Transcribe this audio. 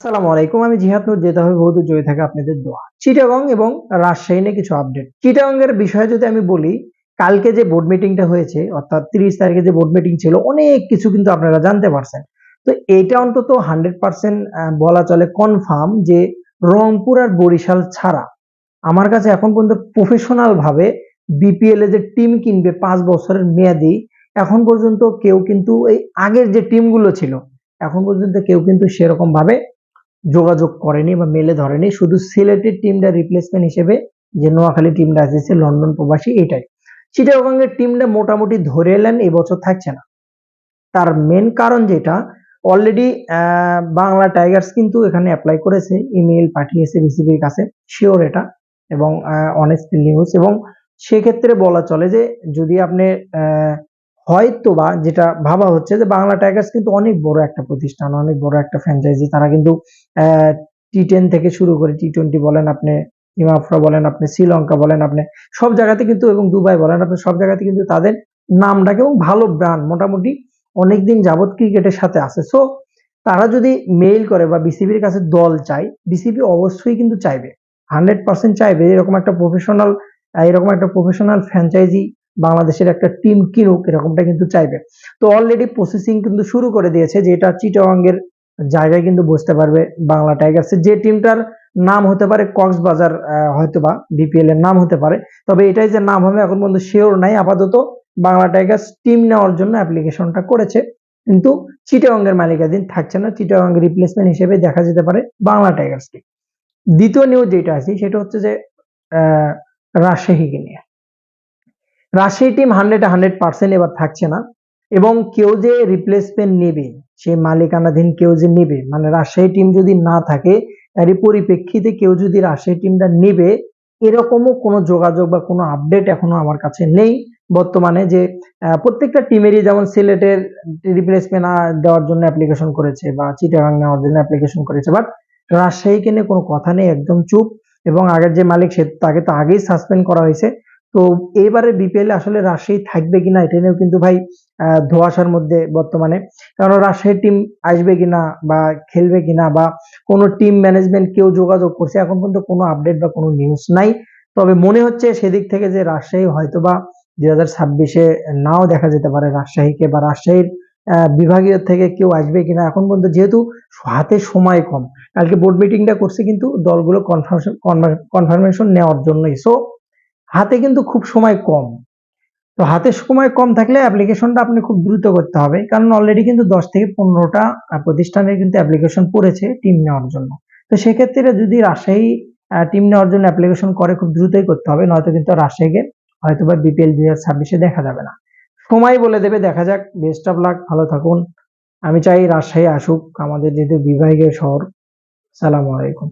আসসালামু আলাইকুম, আমি যেতে হবে বহুত জয় থাকে আপনাদের দোয়া। চিটাগং এবং কিছু আপডেট বিষয়ে যদি আমি বলি, কালকে যে বোর্ড মিটিংটা হয়েছে, অর্থাৎ তিরিশ তারিখে যে বোর্ড মিটিং ছিল, অনেক কিছু কিন্তু আপনারা জানতে পারছেন। তো এইটা অন্তত হান্ড্রেড পার্সেন্ট বলা চলে কনফার্ম যে রংপুর আর বরিশাল ছাড়া আমার কাছে এখন পর্যন্ত প্রফেশনাল ভাবে বিপিএল এ যে টিম কিনবে পাঁচ বছরের মেয়াদি, এখন পর্যন্ত কেউ কিন্তু এই আগের যে টিমগুলো ছিল, এখন পর্যন্ত কেউ কিন্তু সেরকম ভাবে যোগাযোগ করেনি বা মেলে ধরেনি। শুধু সিলেটের টিমটা রিপ্লেসমেন্ট হিসেবে যে নোয়াখালী টিমটা আসছে লন্ডন প্রবাসী এটাই। চিটাগংয়ের টিমটা মোটামুটি ধরে এলেন, এবছর থাকছে না। তার মেন কারণ যেটা অলরেডি বাংলা টাইগার্স কিন্তু এখানে অ্যাপ্লাই করেছে ইমেল পাঠিয়েছে বিসিবির কাছে শিওর এটা, এবং অনেস্ট নিউজ এবং সেক্ষেত্রে বলা চলে যে, যদি আপনি হয়তো বা যেটা ভাবা হচ্ছে যে বাংলা টাইগার্স কিন্তু অনেক বড় একটা প্রতিষ্ঠান, অনেক বড় একটা ফ্র্যাঞ্চাইজি তারা কিন্তু টি টেন থেকে শুরু করে টি টোয়েন্টি বলেন আপনি ইমাফরা বলেন আপনি শ্রীলঙ্কা বলেন আপনি, সব জায়গাতে কিন্তু এবং দুবাই বলেন আপনি, সব জায়গাতে কিন্তু তাদের নামটাকে এবং ভালো ব্রান্ড মোটামুটি অনেকদিন যাবৎ ক্রিকেটের সাথে আছে। সো তারা যদি মেইল করে বা বিসিবির কাছে দল চায় বিসিবি অবশ্যই কিন্তু চাইবে। হান্ড্রেড পার্সেন্ট চাইবে। এরকম একটা প্রফেশনাল এরকম একটা প্রফেশনাল ফ্র্যাঞ্চাইজি বাংলাদেশের একটা টিম কিনুক এরকমটা কিন্তু চাইবে। তো অলরেডি প্রসেসিং কিন্তু শুরু করে দিয়েছে যেটা চিটাগাংয়ের জায়গায় কিন্তু বুঝতে পারবে বাংলা টাইগার্স। যে টিমটার নাম হতে পারে কক্সবাজার আহ, হয়তো বা বিপিএল এর নাম হতে পারে তবে এটাই যে নাম হবে এখন পর্যন্ত শিওর নাই। আপাতত বাংলা টাইগার্স টিম নেওয়ার জন্য অ্যাপ্লিকেশনটা করেছে কিন্তু চিটাগংয়ের মালিকাধীন থাকছে না। চিটাগংয়ের রিপ্লেসমেন্ট হিসেবে দেখা যেতে পারে বাংলা টাইগার্সকে। দ্বিতীয় নিউজ যেটা আছে সেটা হচ্ছে যে রাজশাহীকে নিয়ে। Rajshahi team hundred hundred percent এবার থাকছে না। এবং কেউ যে রিপ্লেসমেন্ট নেবে সে মালিকানাধীন কেউ যে নেবে মানে রাজশাহী টিম যদি না থাকে এরই পরিপ্রেক্ষিতে কেউ যদি রাজশাহী টিমটা নেবে, এরকমও কোনো যোগাযোগ বা কোনো আপডেট এখনও আমার কাছে নেই। বর্তমানে যে প্রত্যেকটা টিমেরই যেমন সিলেটের রিপ্লেসমেন্ট দেওয়ার জন্য অ্যাপ্লিকেশন করেছে বা চিটাগাং নেওয়ার জন্য অ্যাপ্লিকেশন করেছে বাট রাজশাহীকে নিয়ে কোনো কথা নেই, একদম চুপ। এবং আগের যে মালিক, সে তাকে তো আগেই সাসপেন্ড করা হয়েছে। তো এবারে বিপিএল আসলে রাজশাহী থাকবে কিনা এটা নিয়েও কিন্তু ভাই ধোঁয়াশার মধ্যে বর্তমানে। কারণ রাজশাহী টিম আসবে কিনা বা খেলবে কিনা বা কোনো টিম ম্যানেজমেন্ট কেউ যোগাযোগ করছে, এখন পর্যন্ত কোনো আপডেট বা কোনো নিউজ নাই। তবে মনে হচ্ছে সেদিক থেকে যে রাজশাহী হয়তো বা দুই হাজার ছাব্বিশে নাও দেখা যেতে পারে রাজশাহীকে বা রাজশাহীর বিভাগীয় থেকে কেউ আসবে কিনা। এখন পর্যন্ত যেহেতু হাতে সময় কম, কালকে বোর্ড মিটিংটা করছে কিন্তু দলগুলো কনফার্মেশন কনফার্মেশন নেওয়ার জন্যই। সো হাতে কিন্তু খুব সময় কম। তো হাতে সময় কম থাকলে অ্যাপ্লিকেশনটা আপনি খুব দ্রুত করতে হবে। কারণ অলরেডি কিন্তু দশ থেকে পনেরোটা প্রতিষ্ঠানের কিন্তু অ্যাপ্লিকেশন পড়েছে টিম নেওয়ার জন্য। তো সেক্ষেত্রে যদি রাজশাহী টিম নেওয়ার জন্য অ্যাপ্লিকেশন করে, খুব দ্রুতই করতে হবে। নয়তো কিন্তু রাজশাহীকে হয়তো বা বিপিএল দুই হাজার ছাব্বিশে দেখা যাবে না। সময় বলে দেবে, দেখা যাক। বেস্ট অফ লাক ভালো থাকুন। আমি চাই রাজশাহী আসুক, আমাদের যেহেতু বিভাগীয় শহর। সালামু আলাইকুম।